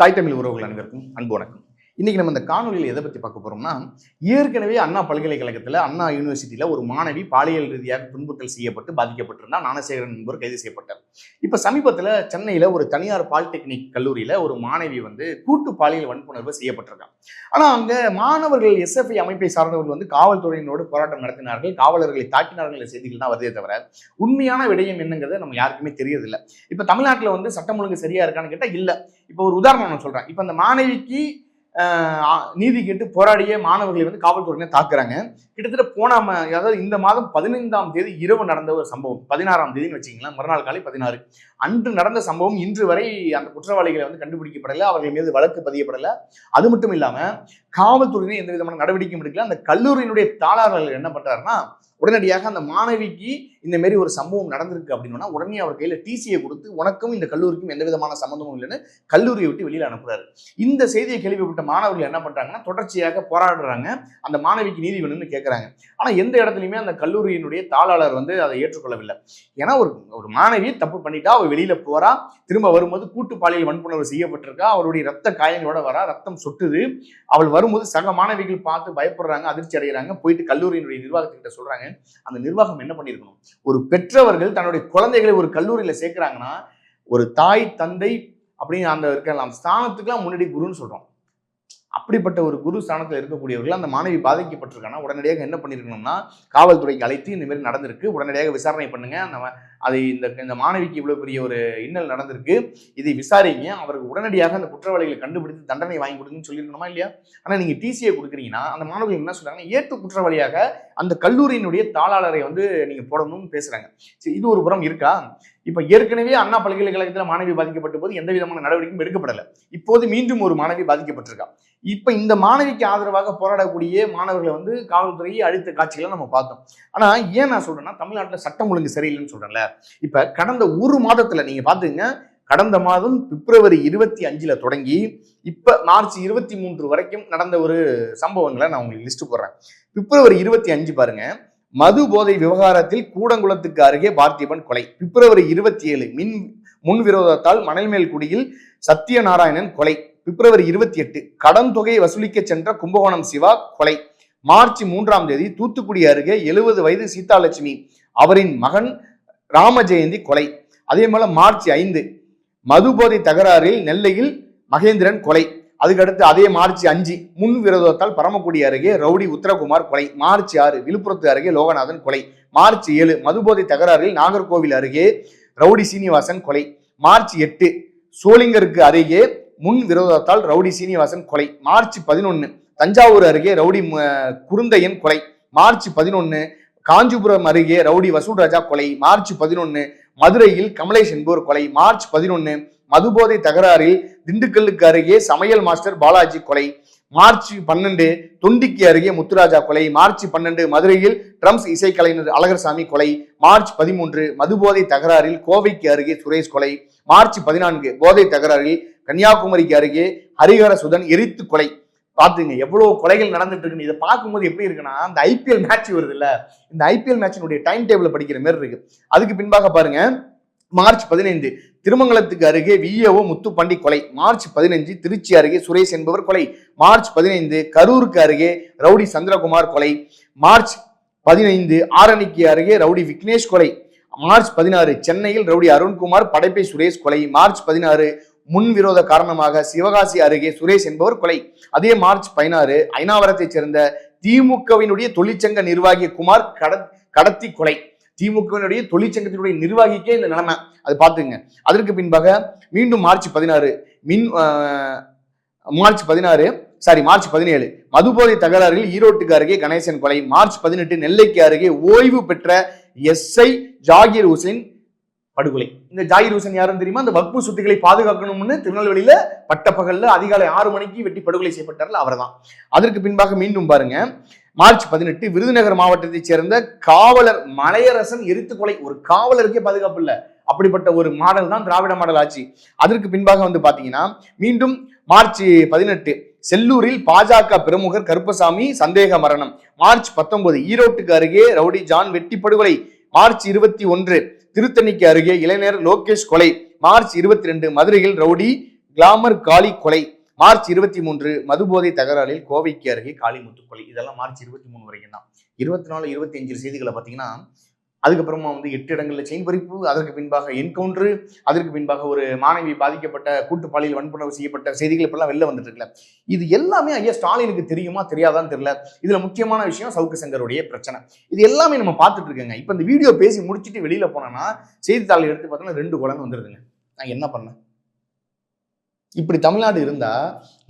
தாய் தமிழ் உறவுகள் அனைவருக்கும் அன்பு வணக்கம். இன்றைக்கி நம்ம இந்த காணொலியில் எதை பற்றி பார்க்க போகிறோம்னா ஏற்கனவே அண்ணா பல்கலைக்கழகத்தில் அண்ணா யூனிவர்சிட்டியில் ஒரு மாணவி பாலியல் ரீதியாக துன்புறுத்தல் செய்யப்பட்டு பாதிக்கப்பட்டிருந்தா ஞானசேகரன் என்பவர் கைது செய்யப்பட்டார். இப்போ சமீபத்தில் சென்னையில் ஒரு தனியார் பாலிடெக்னிக் கல்லூரியில் ஒரு மாணவி வந்து கூட்டு பாலியல் வன்புணர்வு செய்யப்பட்டிருக்காங்க ஆனால் அங்கே மாணவர்கள் எஸ்எஃப்ஐ அமைப்பை சார்ந்தவர்கள் வந்து காவல்துறையினோடு போராட்டம் நடத்தினார்கள் காவலர்களை தாக்கினார்கள் என்ற செய்திகள் தான் வருதே தவிர உண்மையான விடயம் என்னங்கிறது நம்ம யாருக்குமே தெரியறதில்லை. இப்போ தமிழ்நாட்டில் வந்து சட்டம் ஒழுங்கு சரியா இருக்கான்னு கேட்டால் இல்லை. இப்போ ஒரு உதாரணம் நான் சொல்கிறேன் இப்போ அந்த மாணவிக்கு நீதி கேட்டு போராடிய மாணவர்களை வந்து காவல்துறையினர் தாக்குறாங்க. கிட்டத்தட்ட போன அதாவது இந்த மாதம் பதினைந்தாம் தேதி இரவு நடந்த ஒரு சம்பவம். பதினாறாம் தேதின்னு வச்சிங்களேன் மறுநாள் காலை பதினாறு. அன்று நடந்த சம்பவம் இன்று வரை அந்த குற்றவாளிகளை வந்து கண்டுபிடிக்கப்படலை அவர்கள் மீது வழக்கு பதியப்படலை. அது மட்டும் இல்லாமல் காவல்துறையினர் எந்த விதமான நடவடிக்கையும் எடுக்கல. அந்த கல்லூரியினுடைய தாளாளர்கள் என்ன பண்றாருன்னா உடனடியாக அந்த மாணவிக்கு இந்த மாதிரி ஒரு சம்பவம் நடந்திருக்கு அப்படின்னா உடனே அவர் கையில டிசியை கொடுத்து உனக்கும் இந்த கல்லூரிக்கும் எந்த விதமான சம்மந்தமும் இல்லைன்னு கல்லூரியை விட்டு வெளியில அனுப்புறாரு. இந்த செய்தியை கேள்விப்பட்ட மாணவர்கள் என்ன பண்றாங்கன்னா தொடர்ச்சியாக போராடுறாங்க. அந்த மாணவிக்கு நீதி வேணும்னு கேட்கறாங்க ஆனா எந்த இடத்துலையுமே அந்த கல்லூரியினுடைய தாளாளர் வந்து அதை ஏற்றுக்கொள்ளவில்லை. ஏன்னா ஒரு ஒரு மாணவி தப்பு பண்ணிட்டா அவர் வெளியில போறா திரும்ப வரும்போது கூட்டு பாலியல் வன்புணர்வு செய்யப்பட்டிருக்கா அவருடைய ரத்த காயங்களோட வரா ரத்தம் சொட்டுது அவள் வரும்போது சக மாணவிகள் பார்த்து பயப்படுறாங்க அதிர்ச்சி அடைகிறாங்க. போயிட்டு கல்லூரியினுடைய நிர்வாகத்துக்கிட்ட சொல்றாங்க. அந்த நிர்வாகம் என்ன பண்ணியிருக்கணும்? ஒரு பெற்றவர்கள் தன்னுடைய குழந்தைகளை ஒரு கல்லூரியில சேர்க்கிறாங்கன்னா ஒரு தாய் தந்தை அப்படின்னு அந்த இருக்கலாம். ஸ்தானத்துக்குலாம் முன்னாடி குருன்னு சொல்றோம். அப்படிப்பட்ட ஒரு குரு ஸ்தானத்தில் இருக்கக்கூடியவர்கள் அந்த மாணவி பாதிக்கப்பட்டிருக்காங்கன்னா உடனடியாக என்ன பண்ணியிருக்கணும்னா காவல்துறைக்கு அழைத்து இந்த மாதிரி நடந்திருக்கு. உடனடியாக விசாரணை பண்ணுங்க. அந்த அது அதை இந்த இந்த மாணவிக்கு இவ்வளோ பெரிய ஒரு இன்னல் நடந்திருக்கு. இதை விசாரிங்க. அவருக்கு உடனடியாக அந்த குற்றவாளிகளை கண்டுபிடித்து தண்டனை வாங்கி கொடுங்கன்னு சொல்லியிருக்கணுமா இல்லையா? ஆனால் நீங்கள் டிசியை கொடுக்குறீங்கன்னா அந்த மாணவர்கள் என்ன சொல்கிறாங்கன்னா ஏற்று குற்றவாளியாக அந்த கல்லூரியினுடைய தாளாளரை வந்து நீங்கள் போடணும்னு பேசுறாங்க. சரி இது ஒரு புறம் இருக்கா? இப்போ ஏற்கனவே அண்ணா பல்கலைக்கழகத்தில் மாணவி பாதிக்கப்பட்ட போது எந்த விதமான நடவடிக்கையும் எடுக்கப்படலை. இப்போது மீண்டும் ஒரு மாணவி பாதிக்கப்பட்டிருக்கா? இப்போ இந்த மாணவிக்கு ஆதரவாக போராடக்கூடிய மாணவர்களை வந்து காவல்துறையை அழித்த காட்சிகளை நம்ம பார்த்தோம். ஆனா ஏன் நான் சொல்றேன்னா தமிழ்நாட்டில் சட்டம் ஒழுங்கு சரியில்லைன்னு சொல்றேன்ல. இப்ப கடந்த ஒரு மாதத்துல நீங்க பாத்துங்க கடந்த மாதம் பிப்ரவரி இருபத்தி அஞ்சில் தொடங்கி இப்போ மார்ச் இருபத்தி மூன்று வரைக்கும் நடந்த ஒரு சம்பவங்களை நான் உங்களுக்கு லிஸ்ட் போடுறேன். பிப்ரவரி இருபத்தி அஞ்சு பாருங்க. மது போதை விவகாரத்தில் கூடங்குளத்துக்கு அருகே பார்த்திபன் கொலை. பிப்ரவரி இருபத்தி ஏழு மின் முன் விரோதத்தால் மணல்மேல்குடியில் சத்யநாராயணன் கொலை. பிப்ரவரி இருபத்தி எட்டு கடன் தொகையை வசூலிக்க சென்ற கும்பகோணம் சிவா கொலை. மார்ச் மூன்றாம் தேதி தூத்துக்குடி அருகே எழுபது வயது சீதாலட்சுமி அவரின் மகன் ராமஜெயந்தி கொலை. அதே போல மார்ச் ஐந்து மதுபோதை தகராறில் நெல்லையில் மகேந்திரன் கொலை. அதுக்கடுத்து அதே மார்ச் அஞ்சு முன் விரோதத்தால் பரமக்குடி அருகே ரவுடி உத்தரகுமார் கொலை. மார்ச் ஆறு விழுப்புரத்து அருகே லோகநாதன் கொலை. மார்ச் ஏழு மதுபோதை தகராறில் நாகர்கோவில் அருகே ரவுடி சீனிவாசன் கொலை. மார்ச் எட்டு சோளிங்கருக்கு அருகே முன் விரோதத்தால் ரவுடி சீனிவாசன் கொலை. மார்ச் பதினொன்று தஞ்சாவூர் அருகே ரவுடி குருந்தையன் கொலை. மார்ச் பதினொன்று காஞ்சிபுரம் அருகே ரவுடி வசூல் ராஜா கொலை. மார்ச் பதினொன்று மதுரையில் கமலேஷ் என்போர் கொலை. மார்ச் பதினொன்னு மதுபோதை தகராறில் திண்டுக்கல்லுக்கு அருகே சமையல் மாஸ்டர் பாலாஜி கொலை. மார்ச் பன்னெண்டு தொண்டிக்கு அருகே முத்துராஜா கொலை. மார்ச் பன்னெண்டு மதுரையில் ட்ரம்ஸ் இசைக்கலைஞர் அழகர்சாமி கொலை. மார்ச் பதிமூன்று மதுபோதை தகராறில் கோவைக்கு அருகே சுரேஷ் கொலை. மார்ச் பதினான்கு போதை தகராறில் கன்னியாகுமரிக்கு அருகே ஹரிஹர சுதன் எரித்து கொலை. பார்த்துங்க எவ்வளோ கொலைகள் நடந்துட்டு இருக்குன்னு இதை பார்க்கும்போது எப்படி இருக்குன்னா அந்த ஐபிஎல் மேட்ச் வருது இல்லை இந்த ஐபிஎல் மேட்சினுடைய டைம் டேபிள் படிக்கிற மாதிரி இருக்கு. அதுக்கு பின்பாக பாருங்க மார்ச் பதினைந்து திருமங்கலத்துக்கு அருகே விஏஓ முத்துப்பாண்டி கொலை. மார்ச் பதினஞ்சு திருச்சி அருகே சுரேஷ் என்பவர் கொலை. மார்ச் பதினைந்து கரூருக்கு அருகே ரவுடி சந்திரகுமார் கொலை. மார்ச் பதினைந்து ஆரணிக்கு அருகே ரவுடி விக்னேஷ் கொலை. மார்ச் பதினாறு சென்னையில் ரவுடி அருண்குமார் படைப்பை சுரேஷ் கொலை. மார்ச் பதினாறு முன் விரோத காரணமாக சிவகாசி அருகே சுரேஷ் என்பவர் கொலை. அதே மார்ச் பதினாறு ஐநாவரத்தைச் சேர்ந்த திமுகவினுடைய தொழிற்சங்க நிர்வாகி குமார் கட கடத்தி கொலை. திமுகவினுடைய தொழிற்சங்கத்தினுடைய நிர்வாகிக்கே இந்த நிலைமை. அது பார்த்துங்க அதற்கு பின்பாக மீண்டும் மார்ச் பதினாறு மின் மார்ச் பதினாறு சாரி மார்ச் பதினேழு மதுபோதை தகராறில் ஈரோட்டுக்கு அருகே கணேசன் கொலை. மார்ச் பதினெட்டு நெல்லைக்கு அருகே ஓய்வு பெற்ற எஸ்ஐ ஜாகிர் ஹுசைன் படுகொலை. இந்த ஜாகிர் ஹூசன் யாருன்னு தெரியுமா? அந்த வக்பு சொத்துக்களை பாதுகாக்கணும்னு திருநெல்வேலியில பட்டப்பகல்ல அதிகாலை ஆறு மணிக்கு வெட்டி படுகொலை செய்யப்பட்டார்ல அவர்தான். அதற்கு பின்பாக மீண்டும் பாருங்க. மார்ச் பதினெட்டு விருதுநகர் மாவட்டத்தைச் சேர்ந்த காவலர் மலையரசன் எரித்து கொலை. ஒரு காவலருக்கே பாதுகாப்பு இல்ல. அப்படிப்பட்ட ஒரு மாடல் தான் திராவிட மாடல் ஆட்சி. அதற்கு பின்பாக வந்து பாத்தீங்கன்னா மீண்டும் மார்ச் பதினெட்டு செல்லூரில் பாஜக பிரமுகர் கருப்பசாமி சந்தேக மரணம். மார்ச் பத்தொன்பது ஈரோட்டுக்கு அருகே ரவுடி ஜான் வெட்டி படுகொலை. மார்ச் இருபத்தி ஒன்று திருத்தணிக்கு அருகே இளைஞர் லோகேஷ் கொலை. மார்ச் இருபத்தி ரெண்டு மதுரையில் ரவுடி கிளாமர் காளி கொலை. மார்ச் இருபத்தி மூன்று மதுபோதை தகராறில் கோவைக்கு அருகே காளிமுத்து கொலை. இதெல்லாம் மார்ச் இருபத்தி மூணு வரைக்கும் தான் இருபத்தி நாலு இருபத்தி அஞ்சு செய்திகளை பார்த்தீங்கன்னா அதுக்கப்புறமா வந்து எட்டு இடங்களில் செயின் பறிப்பு அதற்கு பின்பாக என்கவுண்டர் அதற்கு பின்பாக ஒரு மாணவி பாதிக்கப்பட்ட கூட்டு பாலியல் வன்புணர்வு செய்யப்பட்ட செய்திகள் இப்பெல்லாம் வெளில வந்துட்டு இருக்குல்ல இது எல்லாமே ஐயா ஸ்டாலினுக்கு தெரியுமா தெரியாதான்னு தெரியல. இதுல முக்கியமான விஷயம் சவுக்கு சங்கருடைய பிரச்சனை. இது எல்லாமே நம்ம பார்த்துட்டு இருக்கேங்க. இப்போ இந்த வீடியோ பேசி முடிச்சுட்டு வெளியில போனோம்னா செய்தித்தாள் எடுத்து பார்த்தோம்னா ரெண்டு குழந்தை வந்துருதுங்க. நான் என்ன பண்ணேன்? இப்படி தமிழ்நாடு இருந்தா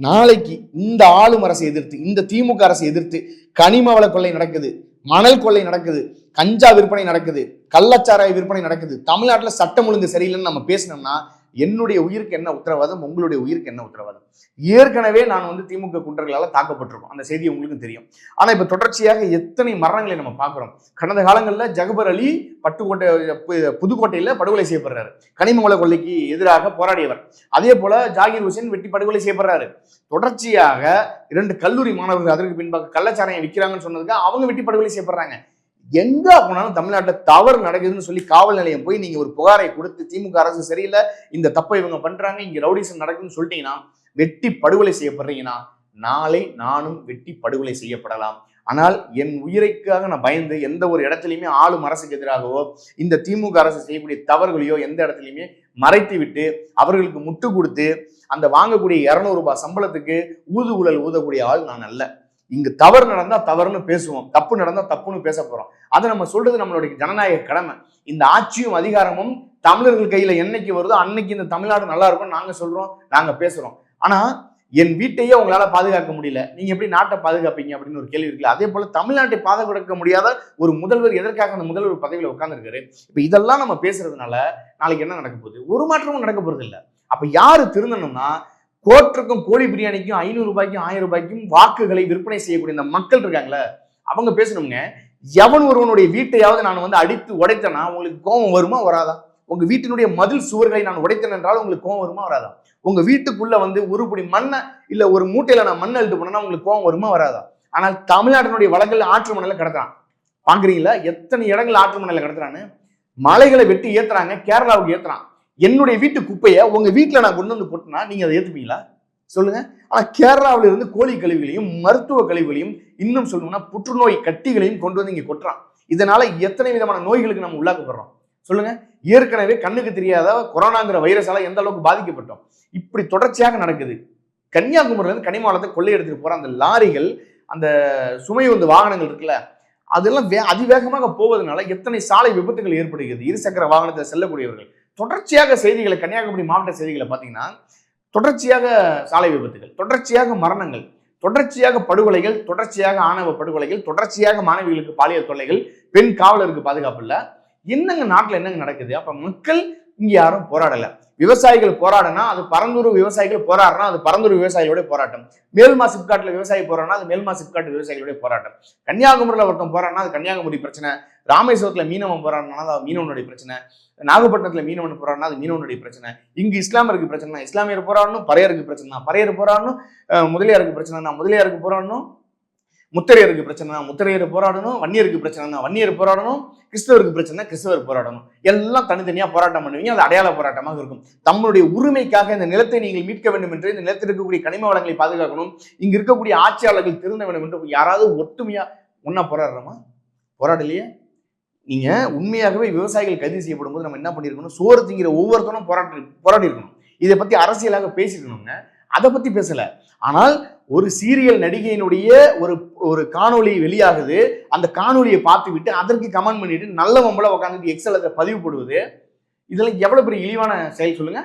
நாளைக்கு இந்த ஆளும் அரசை எதிர்த்து இந்த திமுக அரசை எதிர்த்து கனிம வள கொள்ளை நடக்குது. மணல் கொள்ளை நடக்குது கஞ்சா விற்பனை நடக்குது கள்ளச்சாராய விற்பனை நடக்குது. தமிழ்நாட்டில் சட்டம் ஒழுங்கு சரியில்லைன்னு நம்ம பேசினோம்னா என்னுடைய உயிருக்கு என்ன உத்தரவாதம்? உங்களுடைய உயிருக்கு என்ன உத்தரவாதம்? ஏற்கனவே நான் வந்து திமுக குன்றர்களால் தாக்கப்பட்டிருக்கோம். அந்த செய்தி உங்களுக்கு தெரியும். ஆனா இப்ப தொடர்ச்சியாக எத்தனை மரணங்களை நம்ம பார்க்கிறோம்? கடந்த காலங்களில் ஜகபர் அலி பட்டுக்கோட்டை பு- புதுக்கோட்டையில படுகொலை செய்யப்படுறாரு. கனிமவள கொள்ளைக்கு எதிராக போராடியவர். அதே போல ஜாகிர் ஹுசேன் வெட்டி படுகொலை செய்யப்படுறாரு. தொடர்ச்சியாக இரண்டு கல்லூரி மாணவர்கள் அதற்கு பின்பாக கள்ளச்சாராயம் விற்கிறாங்கன்னு சொன்னதுக்கு அவங்க வெட்டி படுகொலை செய்யப்படுறாங்க. எங்க போனாலும் தமிழ்நாட்டில் தவறு நடக்குதுன்னு சொல்லி காவல் நிலையம் போய் நீங்க ஒரு புகாரை கொடுத்து திமுக அரசு சரியில்லை இந்த தப்பை இவங்க பண்றாங்க இங்க ரவுடிசம் நடக்குதுன்னு சொல்லிட்டீங்கன்னா வெட்டி படுகொலை செய்யப்படுறீங்கன்னா நாளை நானும் வெட்டி படுகொலை செய்யப்படலாம். ஆனால் என் உயிரைக்காக நான் பயந்து எந்த ஒரு இடத்துலையுமே ஆளும் அரசுக்கு எதிராகவோ இந்த திமுக அரசு செய்யக்கூடிய தவறுகளையோ எந்த இடத்துலையுமே மறைத்து விட்டு அவர்களுக்கு முட்டு கொடுத்து அந்த வாங்கக்கூடிய இரநூறுபா ரூபாய் சம்பளத்துக்கு ஊதுகுழல் ஊதக்கூடிய ஆள் நான் அல்ல. இங்கு தவறு நடந்தா தவறுன்னு பேசுவோம். தப்பு நடந்தா தப்புன்னு பேச போறோம். அதை நம்ம சொல்றது நம்மளுடைய ஜனநாயக கடமை. இந்த ஆட்சியும் அதிகாரமும் தமிழர்கள் கையில என்னைக்கு வருதோ அன்னைக்கு இந்த தமிழ்நாடு நல்லா இருக்கும் நாங்க சொல்றோம் நாங்க பேசுறோம். ஆனா என் வீட்டையே உங்களால பாதுகாக்க முடியல. நீங்க எப்படி நாட்டை பாதுகாப்பீங்க அப்படின்னு ஒரு கேள்வி இருக்குல்ல? அதே போல தமிழ்நாட்டை பாதுகாக்க முடியாத ஒரு முதல்வர் எதற்காக அந்த முதல்வர் பதவியில உட்கார்ந்துருக்காரு? இப்ப இதெல்லாம் நம்ம பேசுறதுனால நாளைக்கு என்ன நடக்க போகுது? ஒரு மாற்றமும் நடக்க போறது இல்லை அப்ப யாரு திருந்தணும்னா கோற்றுக்கும் கோழி பிரியாணிக்கும் ஐநூறு ரூபாய்க்கும் ஆயிரம் ரூபாய்க்கும் வாக்குகளை விற்பனை செய்யக்கூடிய இந்த மக்கள் இருக்காங்களே அவங்க பேசணுங்க. எவன் ஒருவனுடைய வீட்டையாவது நான் வந்து அடித்து உடைத்தேன்னா உங்களுக்கு கோபம் வருமா வராதா? உங்க வீட்டினுடைய மதில் சுவர்களை நான் உடைத்தேன் என்றால் உங்களுக்கு கோபம் வருமா வராதா? உங்க வீட்டுக்குள்ள வந்து ஒரு மண்ணை இல்ல ஒரு மூட்டையில நான் மண் அழுட்டு போனேன்னா உங்களுக்கு கோபம் வருமா வராதா? ஆனால் தமிழ்நாட்டினுடைய வளங்கள் ஆற்று மணல கடத்துறான். பாக்குறீங்களா? எத்தனை இடங்கள் ஆற்று மணல கடத்துறான்னு? மலைகளை வெட்டி ஏத்துறாங்க கேரளாவுக்கு ஏத்துறான். என்னுடைய வீட்டு குப்பையை உங்க வீட்டில் நான் கொண்டு வந்து போட்டுனா நீங்க அதை ஏத்துப்பீங்களா? சொல்லுங்க. ஆனா கேரளாவில இருந்து கோழி கழிவுகளையும் மருத்துவ கழிவுகளையும் இன்னும் சொல்லணும்னா புற்றுநோய் கட்டிகளையும் கொண்டு வந்து இங்க கொட்டுறான். இதனால எத்தனை விதமான நோய்களுக்கு நம்ம உள்ளாக்கப்படுறோம் சொல்லுங்க. ஏற்கனவே கண்ணுக்கு தெரியாத கொரோனாங்கிற வைரஸால எந்த அளவுக்கு பாதிக்கப்பட்டோம்? இப்படி தொடர்ச்சியாக நடக்குது. கன்னியாகுமரியில இருந்து கனிமாவளத்தை கொள்ளையெடுத்துட்டு போற அந்த லாரிகள் அந்த சுமை வந்து வாகனங்கள் இருக்குல்ல அதெல்லாம் வே அதிவேகமாக போவதனால எத்தனை சாலை விபத்துகள் ஏற்படுகிறது? இருசக்கர வாகனத்தில் செல்லக்கூடியவர்கள். தொடர்ச்சியாக செய்திகளை கன்னியாகுமரி மாவட்ட செய்திகளை பார்த்தீங்கன்னா தொடர்ச்சியாக சாலை விபத்துகள் தொடர்ச்சியாக மரணங்கள் தொடர்ச்சியாக படுகொலைகள் தொடர்ச்சியாக ஆணவ படுகொலைகள் தொடர்ச்சியாக மாணவிகளுக்கு பாலியல் தொல்லைகள் பெண் காவலருக்கு பாதுகாப்பு இல்லை. என்னங்க நாட்டில் என்னங்க நடக்குது? அப்போ மக்கள் இங்க யாரும் போராடல. விவசாயிகள் போராடனா அது பரந்தூர் விவசாயிகள் போராடுறா அது பரந்தூர் விவசாயிகளுடைய போராட்டம். மேல்மா சிப்காட்டில் விவசாயி போராடினா அது மேல்மா சிப்காட் விவசாயிகளுடைய போராட்டம். கன்னியாகுமரியில் ஒருத்தன் போராடினா அது கன்னியாகுமரி பிரச்சனை. ராமேஸ்வரத்தில் மீனவன் போராடினா அது மீனவனுடைய பிரச்சனை. நாகப்பட்டினத்தில் மீனவன் போராடினா அது மீனவனுடைய பிரச்சனை. இங்கு இஸ்லாமியருக்கு பிரச்சனை இஸ்லாமியர் போராடணும் பறையருக்கு பிரச்சனை பறையர் போராடணும் அஹ் முதலியாருக்கு பிரச்சனைனா முதலியாருக்கு போராடணும் முத்திரையருக்கு பிரச்சனை முத்திரையர் போராடணும் வன்னியருக்கு பிரச்சனைனா வன்னியர் போராடணும் கிறிஸ்தவருக்கு பிரச்சனை கிறிஸ்தவர் போராடணும். எல்லாம் தனித்தனியாக போராட்டம் பண்ணுவீங்க அது அடையாள போராட்டமாக இருக்கும். தம்முடைய உரிமைக்காக இந்த நிலத்தை நீங்கள் மீட்க வேண்டும் என்று இந்த நிலத்தில் இருக்கக்கூடிய கனிம வளங்களை பாதுகாக்கணும் இங்கே இருக்கக்கூடிய ஆட்சியாளர்கள் திருந்த வேண்டும் என்று யாராவது ஒற்றுமையா ஒன்றா போராடுறோமா? போராடலையே? நீங்க உண்மையாகவே விவசாயிகள் கைது செய்யப்படும் போது நம்ம என்ன பண்ணிருக்கணும்? சோறு திங்கிற ஒவ்வொருத்தரும் போராட்டி போராடி இருக்கணும் இதை பத்தி அரசியலாக பேசியிருக்கணுங்க. அதை பத்தி பேசல. ஆனால் ஒரு சீரியல் நடிகையினுடைய ஒரு ஒரு காணொளி வெளியாகுது. அந்த காணொலியை பார்த்து விட்டு அதற்கு கமெண்ட் பண்ணிட்டு நல்ல மம்பளை உட்காந்துட்டு எக்ஸல் அதில் பதிவு போடுவது. இதெல்லாம் எவ்வளோ பெரிய இழிவான செயல் சொல்லுங்க.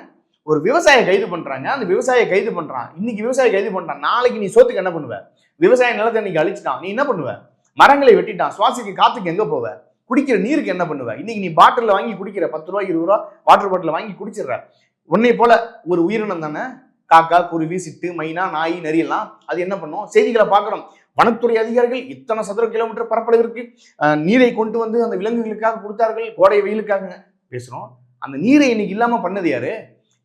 ஒரு விவசாய கைது பண்றாங்க. அந்த விவசாயியை கைது பண்றான். இன்னைக்கு விவசாய கைது பண்றான். நாளைக்கு நீ சோத்துக்கு என்ன பண்ணுவ? விவசாய நிலத்தை இன்னைக்கு அழிச்சிட்டான். நீ என்ன பண்ணுவ? மரங்களை வெட்டிட்டான். சுவாசிக்க காத்துக்கு எங்க போவ? குடிக்கிற நீருக்கு என்ன பண்ணுவ? இன்னைக்கு நீ பாட்டில் வாங்கி குடிக்கிற பத்து ரூபா இருபது ரூபா வாட்டர் பாட்டில் வாங்கி குடிச்சிடுற. உன்னை போல ஒரு உயிரினம் தானே? காக்கா குருவி சிட்டு மைனா நாய் நரியெல்லாம் அது என்ன பண்ணும்? செய்திகளை பார்க்கணும். வனத்துறை அதிகாரிகள் இத்தனை சதுர கிலோமீட்டர் பரப்பளவிற்கு நீரை கொண்டு வந்து அந்த விலங்குகளுக்காக கொடுத்தார்கள். கோடை வெயிலுக்காக பேசுறோம். அந்த நீரை இன்னைக்கு இல்லாம பண்ணது யாரு?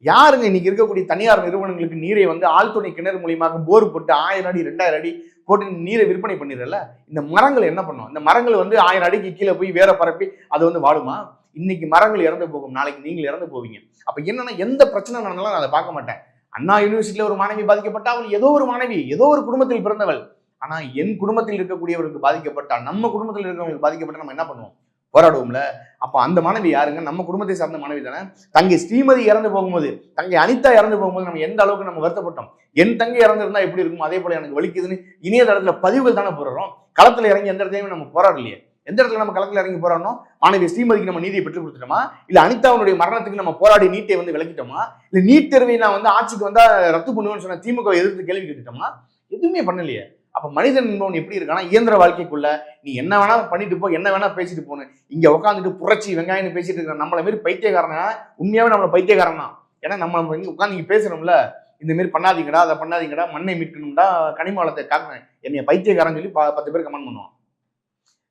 யாருங்க இன்னைக்கு இருக்கக்கூடிய தனியார் நிறுவனங்களுக்கு நீரை வந்து ஆழ்துணை கிணறு மூலியமாக போர் போட்டு ஆயிரம் அடி ரெண்டாயிரம் அடி போட்டு நீரை விற்பனை பண்ணிடுறல இந்த மரங்கள் என்ன பண்ணும்? இந்த மரங்கள் வந்து ஆயிரம் அடிக்கு கீழே போய் வேற பரப்பி அது வந்து வாழுமா? இன்னைக்கு மரங்கள் இறந்து போகும். நாளைக்கு நீங்கள் இறந்து போவீங்க. அப்ப என்னன்னா எந்த பிரச்சனை நடந்தாலும் நான் அதை பார்க்க மாட்டேன். அண்ணா யூனிவர்சிட்டியில் ஒரு மாணவி பாதிக்கப்பட்டா அவள் ஏதோ ஒரு மாணவி ஏதோ ஒரு குடும்பத்தில் பிறந்தவள். ஆனால் என் குடும்பத்தில் இருக்கக்கூடியவருக்கு பாதிக்கப்பட்டா நம்ம குடும்பத்தில் இருக்கிறவங்களுக்கு பாதிக்கப்பட்டா நம்ம என்ன பண்ணுவோம்? போராடுவோம்ல. அப்போ அந்த மாணவி யாருங்க? நம்ம குடும்பத்தை சார்ந்த மாணவி தானே? தங்கை ஸ்ரீமதி இறந்து போகும்போது தங்கை அனிதா இறந்து போகும்போது நம்ம எந்த அளவுக்கு நம்ம வருத்தப்பட்டோம்? என் தங்கை இறந்துருந்தா எப்படி இருக்கும் அதே போல எனக்கு வலிக்குதுன்னு இணையதளத்தில் பதிவுகள் தானே போடுறோம். களத்தில் இறங்கி எந்த இடத்தையுமே நம்ம போராடலையே. எந்த இடத்துல நம்ம களத்தில் இறங்கி போராடணும் மாணவி ஸ்ரீமதிக்கு நம்ம நீதியை பெற்றுக் கொடுத்துட்டோமா? இல்ல அனிதாவுடைய மரணத்துக்கு நம்ம போராடி நீட்டை வந்து விளக்கிட்டோமா? இல்ல நீட் தேர்வை நான் வந்து ஆட்சிக்கு வந்தா ரத்து பண்ணுவேன்னு சொன்ன திமுக எதிர்த்து கேள்வி கேட்டுட்டோமா? எதுவுமே பண்ணலையே. அப்ப மனிதன் என்பவன் எப்படி இருக்கானா? இயந்திர வாழ்க்கைக்குள்ள நீ என்ன வேணா பண்ணிட்டு போ என்ன வேணா பேசிட்டு போன்னு. இங்க உட்காந்துட்டு புரட்சி வெங்காயம் பேசிட்டு இருக்கிற நம்மள மாரி பைத்தியக்காரனா? உண்மையாவே நம்மள பைத்தியக்காரன் தான். ஏன்னா நம்ம இங்க உட்காந்து நீங்க பேசுறோம்ல இந்த மாரி பண்ணாதீங்கடா அதை பண்ணாதீங்கடா மண்ணை மீட்கணும்டா கனிம வளத்தை காக்கணும். என்னைய பைத்தியக்காரன் சொல்லி பத்து பேர் கமெண்ட் பண்ணுவான்.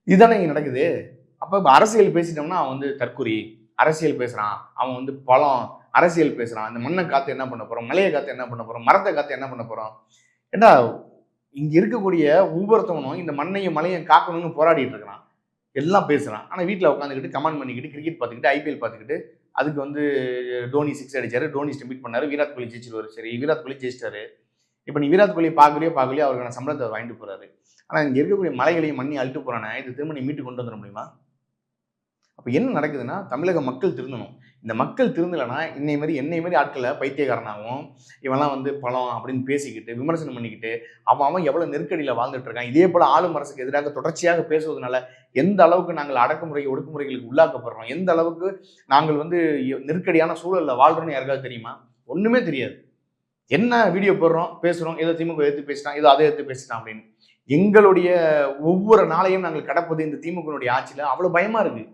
இதுதானே இங்கே நடக்குது. அப்போ இப்போ அரசியல் பேசிட்டோம்னா அவன் வந்து தற்குறி அரசியல் பேசுகிறான் அவன் வந்து பழம் அரசியல் பேசுகிறான் இந்த மண்ணை காற்று என்ன பண்ண போகிறோம் மலையை காற்று என்ன பண்ண போகிறோம் மரத்தை காற்று என்ன பண்ண போகிறோம் ஏண்டா இங்கே இருக்கக்கூடிய ஒவ்வொருத்தவனும் இந்த மண்ணையும் மலையும் காக்கணும்னு போராடிட்டு இருக்கிறான். எல்லாம் பேசுகிறான் ஆனால் வீட்டில் உட்காந்துக்கிட்டு கமெண்ட் பண்ணிக்கிட்டு கிரிக்கெட் பார்த்துக்கிட்டு ஐபிஎல் பார்த்துக்கிட்டு அதுக்கு வந்து டோனி சிக்ஸ் அடித்தார் டோனி ஸ்டெம்பிட் பண்ணார். விராட் கோலி ஜெயிச்சிருவாரு. சரி விராட் கோலி ஜெயிச்சிட்டாரு. இப்போ நீ விராட் கோலி பார்க்கலையோ பார்க்கலையோ அவருக்கான சம்பளத்தை வாங்கிட்டு போறாரு. ஆனால் இங்கே இருக்கக்கூடிய மலைகளையும் மண்ணி அழுட்டு போறானே இது திரும்ப நீ மீட்டு கொண்டு வந்துட முடியுமா? அப்போ என்ன நடக்குதுன்னா தமிழக மக்கள் திருந்தணும். இந்த மக்கள் திருந்தலைன்னா இன்னை மாதிரி என்னை மாதிரி ஆட்களை பைத்தியக்காரனாகவும் இவன்லாம் வந்து பழம் அப்படின்னு பேசிக்கிட்டு விமர்சனம் பண்ணிக்கிட்டு அவன் அவன் எவ்வளோ நெருக்கடியில் வாழ்ந்துட்டு இருக்கான். இதே போல் ஆளும் அரசுக்கு எதிராக தொடர்ச்சியாக பேசுவதனால எந்த அளவுக்கு நாங்கள் அடக்குமுறை ஒடுக்குமுறைகளுக்கு உள்ளாக்கப்படுறோம்? எந்த அளவுக்கு நாங்கள் வந்து நெருக்கடியான சூழலில் வாழ்கிறோன்னு யாருக்காவது தெரியுமா? ஒன்றுமே தெரியாது. என்ன வீடியோ போடுறோம் பேசுகிறோம் ஏதோ திமுக எடுத்து பேசிட்டான் ஏதோ அதை எடுத்து பேசிட்டான் அப்படின்னு. எங்களுடைய ஒவ்வொரு நாளையும் நாங்கள் கடப்பது இந்த திமுகனுடைய ஆட்சியில் அவ்வளோ பயமாக இருக்குது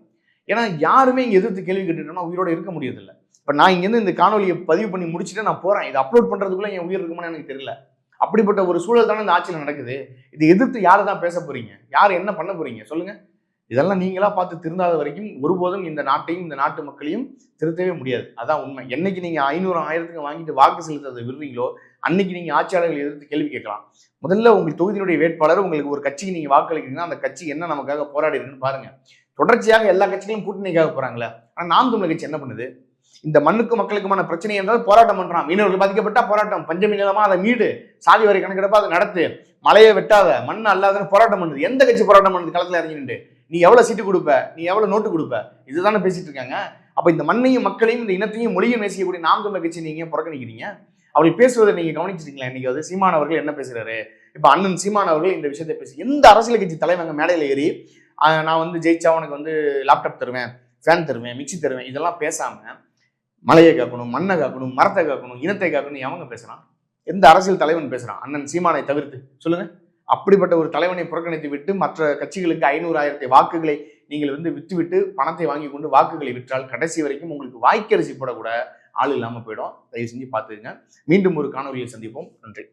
ஏன்னா யாருமே இங்கே எதிர்த்து கேள்வி கேட்டுட்டோம்னா உயிரோட இருக்க முடியதில்லை இப்போ நான் இங்கேருந்து இந்த காணொலியை பதிவு பண்ணி முடிச்சுட்டு நான் போகிறேன் இதை அப்லோட் பண்ணுறதுக்குள்ளே என் உயிர் இருக்குமான்னு எனக்கு தெரியல. அப்படிப்பட்ட ஒரு சூழல் தானே இந்த ஆட்சியில் நடக்குது. இதை எதிர்த்து யாரை தான் பேச போகிறீங்க யார் என்ன பண்ண போகிறீங்க சொல்லுங்கள் இதெல்லாம் நீங்களா பார்த்து திருந்தாத வரைக்கும் ஒருபோதும் இந்த நாட்டையும் இந்த நாட்டு மக்களையும் திருத்தவே முடியாது. அதான் உண்மை. என்னைக்கு நீங்க ஐநூறு ஆயிரத்துக்கு வாங்கிட்டு வாக்கு செலுத்துறதை விடுறீங்களோ அன்னைக்கு நீங்க ஆட்சியாளர்களை எதிர்த்து கேள்வி கேட்கலாம். முதல்ல உங்கள் தொகுதியினுடைய வேட்பாளர் உங்களுக்கு ஒரு கட்சிக்கு நீங்க வாக்களிக்கிறீங்கன்னா அந்த கட்சி என்ன நமக்காக போராடி இருக்குன்னு பாருங்க. தொடர்ச்சியாக எல்லா கட்சிகளும் கூட்டணிக்காக போறாங்களே. ஆனா நாம் தமிழர் கட்சி என்ன பண்ணுது? இந்த மண்ணுக்கு மக்களுக்குமான பிரச்சனை என்றால் போராட்டம் பண்றான். மீனவர்கள் பாதிக்கப்பட்டா போராட்டம். பஞ்சமி நிலமா அதை மீடு. சாதி வரை கணக்கெடுப்பா அதை நடத்து. மலையை வெட்டாத மண் அல்லாதன்னு போராட்டம் பண்ணுது. எந்த கட்சி போராட்டம் பண்ணுது? களத்துல இறங்கி நின்று. நீ எவ்வளவு சீட்டு கொடுப்ப? நீ எவ்வளவு நோட்டு கொடுப்ப? இதுதானே பேசிட்டு இருக்காங்க. அப்ப இந்த மண்ணையும் மக்களையும் இந்த இனத்தையும் மொழியும் நேசிக்கக்கூடிய நாம் தமிழ் கட்சி நீங்க புறக்கணிக்கிறீங்க? அப்படி பேசுவதை நீங்க கவனிச்சிருக்கீங்களா? இன்னைக்கு வந்து சீமான் அவர்கள் என்ன பேசுறாரு? இப்ப அண்ணன் சீமான் அவர்கள் இந்த விஷயத்தை பேசி எந்த அரசியல் கட்சி தலைவங்க மேடையில ஏறி நான் வந்து ஜெயிச்சா உனக்கு வந்து லேப்டாப் தருவேன் ஃபேன் தருவேன் மிக்சி தருவேன் இதெல்லாம் பேசாம மலையை காக்கணும் மண்ணை காக்கணும் மரத்தை காக்கணும் இனத்தை காக்கணும் எவங்க பேசுறான்? எந்த அரசியல் தலைவன் பேசுறான்? அண்ணன் சீமானை தவிர்த்து சொல்லுங்க. அப்படிப்பட்ட ஒரு தலைவனை புறக்கணித்து விட்டு மற்ற கட்சிகளுக்கு ஐநூறு ஆயிரத்தை வாக்குகளை நீங்கள் வந்து விற்றுவிட்டு பணத்தை வாங்கி கொண்டு வாக்குகளை விற்றால் கடைசி வரைக்கும் உங்களுக்கு வாய்க்கரிசி போடக்கூட ஆள் இல்லாமல் போயிடும். தயவு செஞ்சு பார்த்துக்குங்க. மீண்டும் ஒரு காணொலியில் சந்திப்போம். நன்றி.